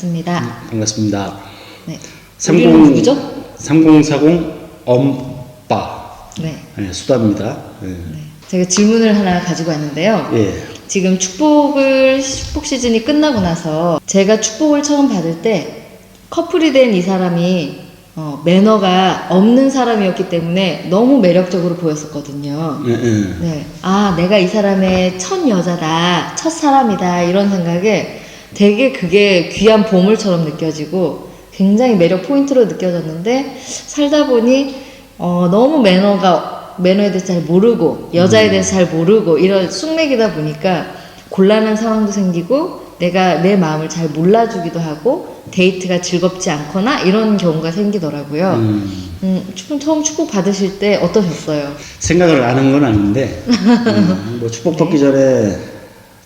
반갑습니다. 반갑습니다. 네. 30 우리는 누구죠? 3040 엄빠 네. 네, 수다입니다. 네. 네. 제가 질문을 하나 가지고 왔는데요. 예. 지금 축복을 축복 시즌이 끝나고 나서 제가 축복을 처음 받을 때 커플이 된 이 사람이 어, 매너가 없는 사람이었기 때문에 너무 매력적으로 보였었거든요. 예, 예. 네. 아, 내가 이 사람의 첫 여자다, 첫 사람이다, 이런 생각에 되게 그게 귀한 보물처럼 느껴지고 굉장히 매력 포인트로 느껴졌는데 살다 보니 어, 너무 매너가, 매너에 대해서 잘 모르고 여자에 대해서 잘 모르고 이런 쑥맥이다 보니까 곤란한 상황도 생기고 내가 내 마음을 잘 몰라주기도 하고 데이트가 즐겁지 않거나 이런 경우가 생기더라고요. 음, 음, 처음 축복 받으실 때 어떠셨어요? 생각을 안 한 건 아닌데, 음, 뭐 축복 받기 전에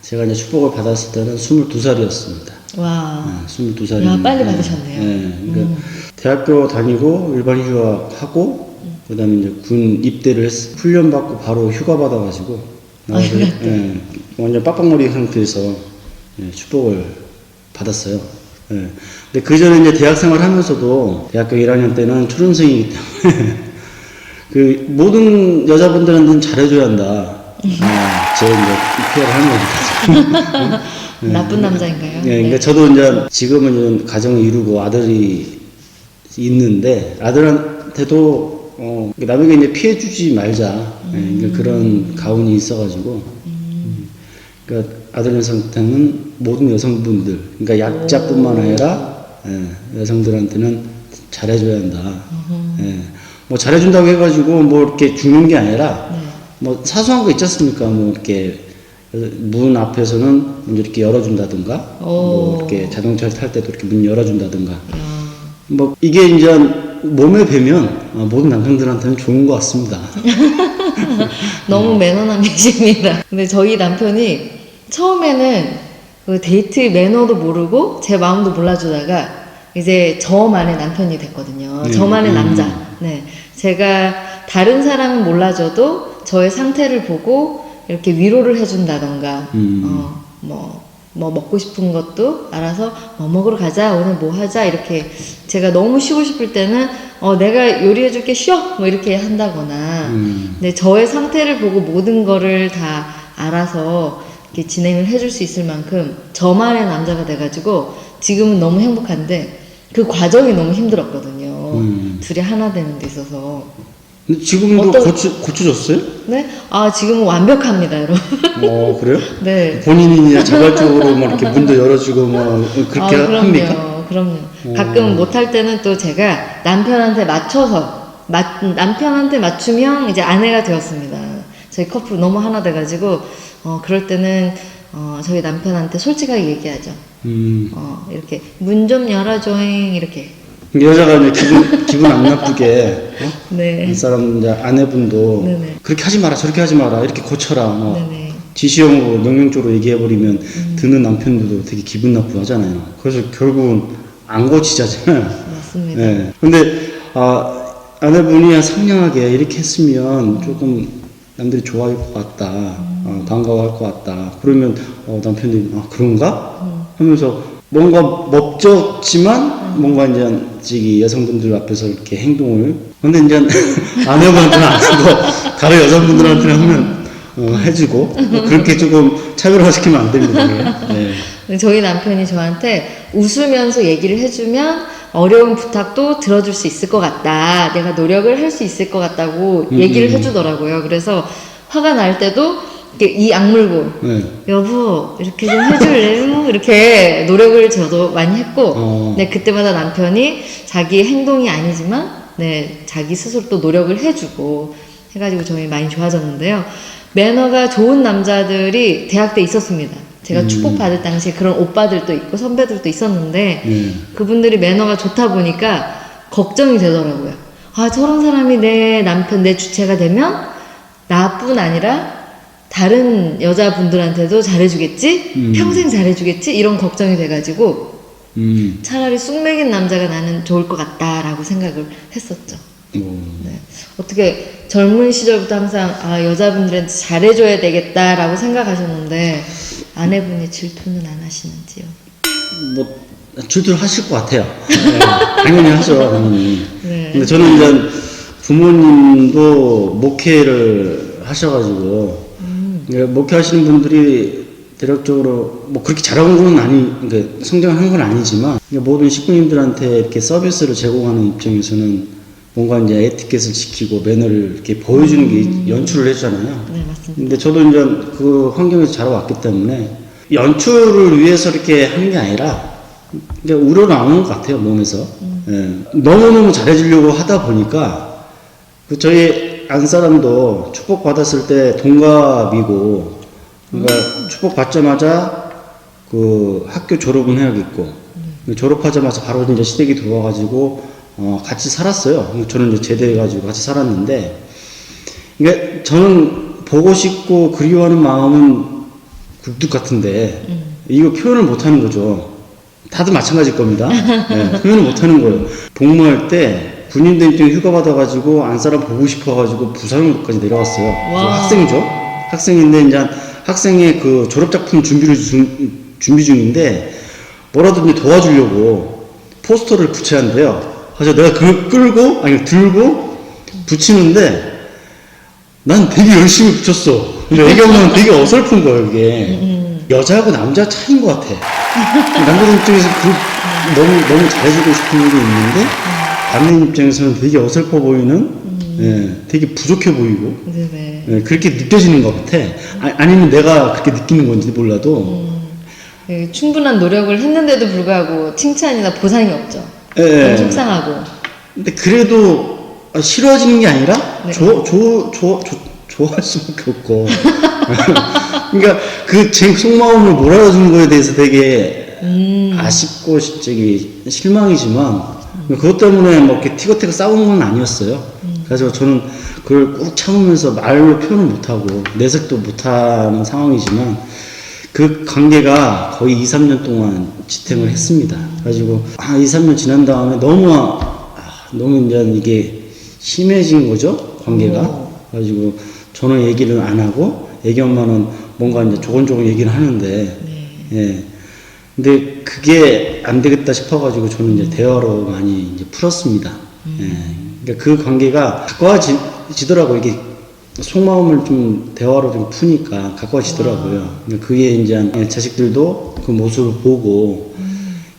제가 이제 축복을 받았을 때는 22살이었습니다. 와. 22살이. 야, 빨리 받으셨네요. 음. 그러니까 대학교 다니고 일반 휴학하고 그다음에 이제 군 입대를 했, 훈련 받고 바로 휴가 받아 가지고 나와서 예, 완전 빡빡머리 상태에서 예, 축복을 받았어요. 예. 근데 그 전에 이제 대학 생활 하면서도 대학교 1학년 때는 초년생이기 때문에 그 모든 여자분들한테는 잘해줘야 한다. 아, 제 이제 표현을 하는 거죠. 나쁜 남자인가요? 예, 그러니까 저도 이제 지금은 가정을 이루고 아들이 있는데 아들한테도 어, 남에게 이제 피해 주지 말자. 예, 그러니까 그런 가훈이 있어가지고. 음. 그러니까 아들 상태는 모든 여성분들, 그러니까 약자뿐만 아니라 예, 여성들한테는 잘해줘야 한다. 예, 뭐 잘해준다고 해가지고 뭐 이렇게 죽는 게 아니라 네. 뭐 사소한 거 있지 않습니까? 뭐 이렇게 문 앞에서는 문 이렇게 열어준다든가, 뭐 오. 이렇게 자동차를 탈 때도 이렇게 문 열어준다든가, 야, 뭐 이게 이제 몸에 배면 어, 모든 남성들한테는 좋은 것 같습니다. 너무 매너남이십니다. 근데 저희 남편이 처음에는 그 데이트 매너도 모르고 제 마음도 몰라주다가 이제 저만의 남편이 됐거든요. 네. 저만의 음. 남자. 네. 제가 다른 사람은 몰라줘도 저의 상태를 보고 이렇게 위로를 해준다던가, 음. 어, 뭐, 뭐 먹고 싶은 것도 알아서 뭐 먹으러 가자, 오늘 뭐 하자, 이렇게 제가 너무 쉬고 싶을 때는 어, 내가 요리해 줄게, 쉬어! 뭐 이렇게 한다거나, 음. 근데 저의 상태를 보고 모든 거를 다 알아서 이렇게 진행을 해줄 수 있을 만큼 저만의 남자가 돼가지고 지금은 너무 행복한데 그 과정이 너무 힘들었거든요. 음. 둘이 하나 되는 데 있어서. 근데 지금도 어떤- 고쳐, 고쳐졌어요? 네? 아, 지금은 완벽합니다, 여러분. 어, 그래요? 네. 본인이 이제 자발적으로 뭐 이렇게 문도 열어주고 뭐 그렇게 아, 그럼요. 합니까? 그럼요. 오. 가끔 못할 때는 또 제가 남편한테 맞춰서, 맞, 남편한테 맞추면 이제 아내가 되었습니다. 저희 커플 너무 하나 돼가지고, 어, 그럴 때는, 어, 저희 남편한테 솔직하게 얘기하죠. 음. 어, 이렇게, 문 좀 열어줘잉, 이렇게. 여자가 이제 기분, 기분 안 나쁘게, 어? 네. 이 사람 이제 아내분도 네네. 그렇게 하지 마라, 저렇게 하지 마라, 이렇게 고쳐라, 뭐. 네네. 지시형으로 명령적으로 얘기해버리면 듣는 남편들도 되게 기분 나쁘 하잖아요. 그래서 결국은 안 고치자잖아요. 맞습니다. 네. 근데, 아, 아내분이 상냥하게 이렇게 했으면 조금 남들이 좋아할 것 같다. 어, 반가워할 것 같다. 그러면, 어, 남편이, 아, 그런가? 하면서 뭔가 법적지만 뭔가 이제 저기 여성분들 앞에서 이렇게 행동을. 근데 이제 아내분한테는 안 하고 다른 여성분들한테는 하면 어, 해주고 뭐 그렇게 조금 차별화시키면 안 됩니다. 네. 근데 저희 남편이 저한테 웃으면서 얘기를 해주면 어려운 부탁도 들어줄 수 있을 것 같다. 내가 노력을 할 수 있을 것 같다고 음, 얘기를 음. 해주더라고요. 그래서 화가 날 때도 이렇게 이 악물고 네. 여보 이렇게 좀 해줄래요? 이렇게 노력을 저도 많이 했고 어. 네 그때마다 남편이 자기 행동이 아니지만 네 자기 스스로 또 노력을 해주고 해가지고 저희 많이 좋아졌는데요 매너가 좋은 남자들이 대학 때 있었습니다 제가 음. 축복 받을 당시에 그런 오빠들도 있고 선배들도 있었는데 네. 그분들이 매너가 좋다 보니까 걱정이 되더라고요. 아, 저런 사람이 내 남편, 내 주체가 되면 나뿐 아니라 다른 여자분들한테도 잘해주겠지? 음. 평생 잘해주겠지? 이런 걱정이 돼가지고 음. 차라리 쑥맥인 남자가 나는 좋을 것 같다라고 생각을 했었죠. 뭐. 네. 어떻게 젊은 시절부터 항상 아, 여자분들한테 잘해줘야 되겠다라고 생각하셨는데 아내분이 질투는 안 하시는지요? 뭐 주들하실 것 같아요. 네, 당연히 하죠, 당연히. 네. 근데 저는 이제 부모님도 목회를 하셔가지고 예, 목회하시는 분들이 대략적으로 뭐 그렇게 잘하는 건 아니, 그러니까 성장한 건 아니지만 모든 식구님들한테 이렇게 서비스를 제공하는 입장에서는 뭔가 이제 에티켓을 지키고 매너를 이렇게 보여주는 게 연출을 해주잖아요. 네, 맞습니다. 근데 저도 이제 그 환경에서 자라왔기 때문에 연출을 위해서 이렇게 하는 게 아니라 이제 우러나오는 것 같아요 몸에서 예. 너무너무 잘해주려고 하다 보니까 그 저희 안 사람도 축복 받았을 때 동갑이고 그러니까 축복 받자마자 그 학교 졸업은 해야겠고 졸업하자마자 바로 이제 시댁이 들어와가지고 어, 같이 살았어요. 저는 이제 제대해가지고 같이 살았는데 그러니까 저는 보고 싶고 그리워하는 마음은 굴뚝 같은데 이거 표현을 못 하는 거죠. 다들 마찬가지일 겁니다. 예, 표현을 못 하는 거예요. 복무할 때 군인들 입장 휴가 받아가지고 안 사람 보고 싶어가지고 부산으로까지 내려왔어요. 와. 학생이죠. 학생인데 이제 학생의 그 졸업 작품 준비를 중, 준비 중인데 뭐라도 이제 도와주려고 포스터를 붙여야 한대요. 그래서 내가 그걸 끌고 아니 들고 붙이는데 난 되게 열심히 붙였어. 근데 애기 엄마는 되게 어설픈 거예요, 이게. 여자하고 남자 차이인 것 같아. 남자들 입장에서 그, 너무, 너무 잘해주고 싶은 게 있는데, 받는 입장에서는 되게 어설퍼 보이는, 예, 되게 부족해 보이고, 네, 네. 예, 그렇게 느껴지는 것 같아. 아, 아니면 내가 그렇게 느끼는 건지 몰라도, 네, 충분한 노력을 했는데도 불구하고 칭찬이나 보상이 없죠. 예. 너무 속상하고. 근데 그래도 아, 싫어지는 게 아니라 네. 좋, 좋, 좋, 좋, 좋아할 수밖에 없고 그러니까 그 제 속마음을 몰아주는 거에 대해서 되게 음. 아쉽고 저기 실망이지만 그것 때문에 뭐 이렇게 티격태격 싸운 건 아니었어요. 그래서 저는 그걸 꾹 참으면서 말로 표현을 못하고 내색도 못하는 상황이지만 그 관계가 거의 2, 3년 동안 지탱을 했습니다. 그래가지고 아, 2, 3년 지난 다음에 너무 아, 너무 이제 이게 심해진 거죠 관계가. 오. 그래가지고 저는 얘기를 안 하고 애기 엄마는 뭔가 이제 조곤조곤 얘기를 하는데 예. 근데 그게 안 되겠다 싶어가지고 저는 이제 대화로 많이 이제 풀었습니다. 예. 그러니까 그 관계가 가까워지더라고요. 이게 속마음을 좀 대화로 좀 푸니까 가까워지더라고요. 그러니까 그게 이제 자식들도 그 모습을 보고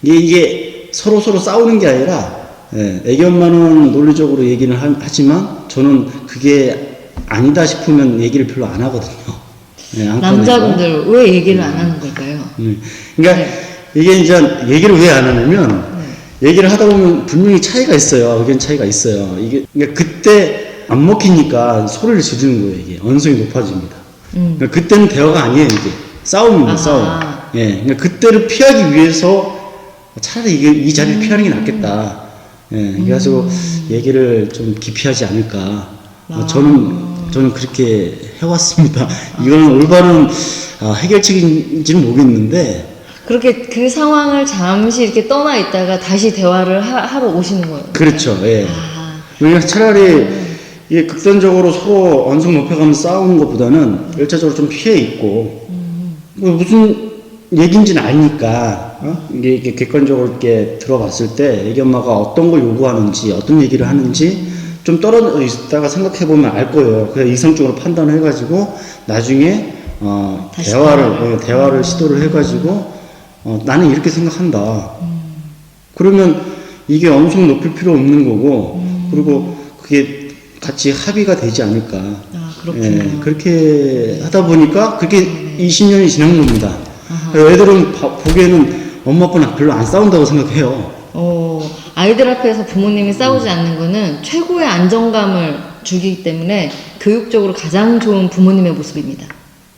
이게, 이게 서로 서로 싸우는 게 아니라 예, 애기 엄마는 논리적으로 얘기는 하, 하지만 저는 그게 아니다 싶으면 얘기를 별로 안 하거든요. 예. 남자분들 왜 얘기를 안 하는 걸까요? 음. 그러니까 네. 이게 이제 얘기를 왜 안 하냐면 얘기를 하다 보면 분명히 차이가 있어요. 의견 차이가 있어요. 이게 그러니까 그때 안 먹히니까 소리를 지르는 거예요. 이게 언성이 높아집니다. 음. 그러니까 그때는 대화가 아니에요. 이게 싸움입니다. 아하. 싸움. 예, 그러니까 그때를 피하기 위해서 차라리 이게 이 자리를 피하는 게 낫겠다. 예, 그래서 얘기를 좀 기피하지 않을까. 어, 저는 저는 그렇게 해왔습니다. 이거는 올바른 아, 해결책인지는 모르겠는데 그렇게 그 상황을 잠시 이렇게 떠나 있다가 다시 대화를 하, 러 오시는 거예요. 그렇죠. 예. 아, 왜냐 차라리 이게 극단적으로 서로 언성 높여가면서 싸우는 것보다는 일차적으로 좀 피해 있고 뭐 무슨 얘기인지는 아니까 어? 이게, 이게 객관적으로 이렇게 들어봤을 때 애기 엄마가 어떤 걸 요구하는지 어떤 얘기를 하는지 좀 떨어져 있다가 생각해 보면 알 거예요. 그래서 이성적으로 판단을 해가지고 나중에 어, 대화를 대화를. 어, 대화를 시도를 해가지고 어, 나는 이렇게 생각한다. 그러면 이게 엄청 높일 필요 없는 거고 그리고 그게 같이 합의가 되지 않을까. 아. 예, 그렇게 하다 보니까 그렇게 20년이 지난 겁니다. 아하. 애들은 바- 보기에는 엄마 아빠는 별로 안 싸운다고 생각해요. 어, 아이들 앞에서 부모님이 싸우지 않는 거는 최고의 안정감을 주기 때문에 교육적으로 가장 좋은 부모님의 모습입니다.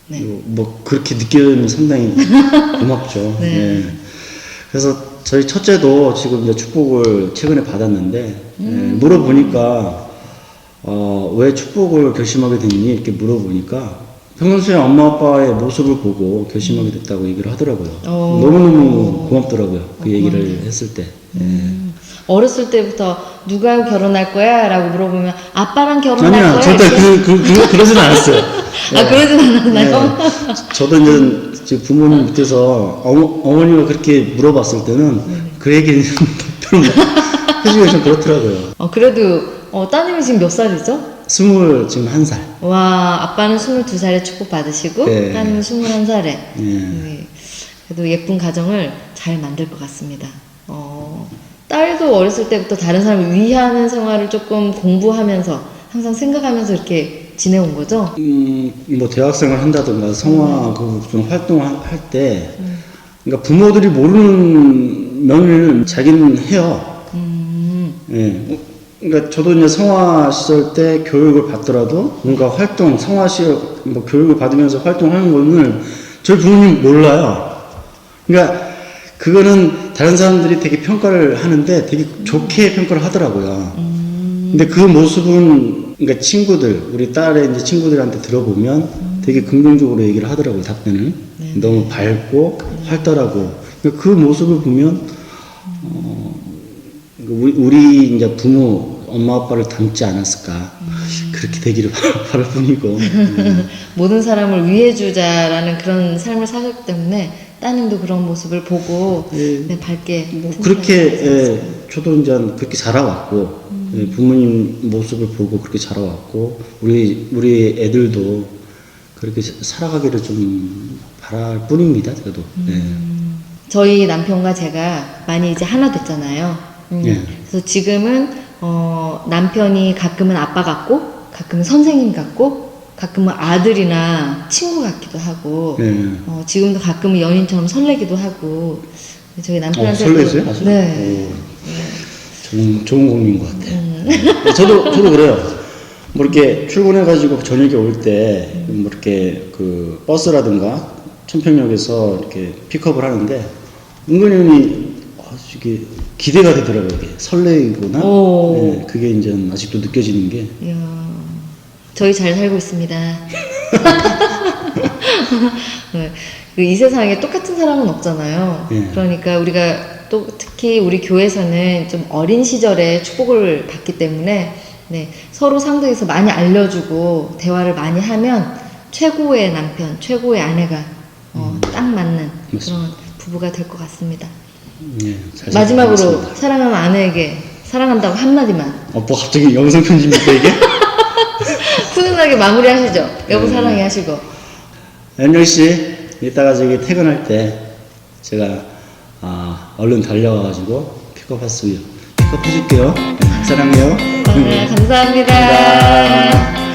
네. 뭐, 뭐 그렇게 느끼면 상당히 고맙죠. 네. 예. 그래서 저희 첫째도 지금 이제 축복을 최근에 받았는데 예, 물어보니까 어, 왜 축복을 결심하게 됐니 이렇게 물어보니까 평소에 엄마 아빠의 모습을 보고 결심하게 됐다고 얘기를 하더라고요. 어. 너무너무 고맙더라고요. 그 얘기를 했을 때. 예. 어렸을 때부터 누가 결혼할 거야? 라고 물어보면 아빠랑 결혼할 아니야, 거야? 절대. 그, 그, 그, 그러진 않았어요. 아, 그러진 않았나요? 네. 저도 이제 제 부모님 밑에서 어머, 어머니가 그렇게 물어봤을 때는 그 얘기는 답변을 해주기가 좀 그렇더라고요. 어, 그래도 어, 따님이 지금 몇 살이죠? 스물 지금 한 살. 와, 아빠는 22살에 축복받으시고 네. 따님은 21살에 예. 네. 그래도 예쁜 가정을 잘 만들 것 같습니다. 어, 딸도 어렸을 때부터 다른 사람을 위하는 생활을 조금 공부하면서 항상 생각하면서 이렇게 지내온 거죠. 음, 뭐 대학생을 한다든가 성화 그좀 활동을 할 때, 그러니까 부모들이 모르는 면을 자기는 해요. 음, 예. 그러니까 저도 이제 성화 시절 때 교육을 받더라도 뭔가 활동, 성화 시절 뭐 교육을 받으면서 활동하는 거는 저희 부모님 몰라요. 그러니까 그거는 다른 사람들이 되게 평가를 하는데 되게 좋게 평가를 하더라고요. 근데 그 모습은 그러니까 친구들, 우리 딸의 이제 친구들한테 들어보면 되게 긍정적으로 얘기를 하더라고요, 답변을. 너무 밝고 활달하고. 그러니까 그 모습을 보면 어, 우리, 우리 이제 부모, 엄마 아빠를 닮지 않았을까. 그렇게 되기를 바랄 뿐이고. 음. 모든 사람을 위해 주자라는 그런 삶을 사셨기 때문에 따님도 그런 모습을 보고 예. 네, 밝게 뭐 그렇게. 예, 저도 이제 그렇게 자라왔고 예, 부모님 모습을 보고 그렇게 자라왔고 우리 우리 애들도 그렇게 살아가기를 좀 바랄 뿐입니다. 저도. 예. 저희 남편과 제가 많이 이제 하나 됐잖아요. 음, 예. 그래서 지금은 어, 남편이 가끔은 아빠 같고, 가끔은 선생님 같고, 가끔은 아들이나 친구 같기도 하고, 예. 어, 지금도 가끔은 연인처럼 설레기도 하고, 저희 어, 남편한테 설레세요? 아주? 네. 오, 좋은, 좋은 공인 것 같아요. 음. 네, 저도, 저도 그래요. 뭐 이렇게 출근해가지고 저녁에 올 때, 뭐 이렇게 그 버스라든가 천평역에서 이렇게 픽업을 하는데, 은근히 아주 이게 기대가 되더라고요. 이게 오. 예, 그게 이제 아직도 느껴지는 게. 이야, 저희 잘 살고 있습니다. 네, 그이 세상에 똑같은 사람은 없잖아요. 예. 그러니까 우리가 또 특히 우리 교회에서는 좀 어린 시절에 축복을 받기 때문에 네, 서로 상대에서 많이 알려주고 대화를 많이 하면 최고의 남편, 최고의 아내가 어, 딱 맞는 그런 부부가 될 것 같습니다. 예, 잘 마지막으로. 사랑하는 아내에게 사랑한다고 한마디만 어, 뭐 갑자기 영상 편집입니까, 이게? 훈훈하게 마무리하시죠. 여보 네. 사랑해 하시고. 연열 씨, 이따가 저기 퇴근할 때 제가 아, 얼른 달려와가지고 픽업했어요. 픽업해줄게요. 사랑해요. 네, 감사합니다. 감사합니다.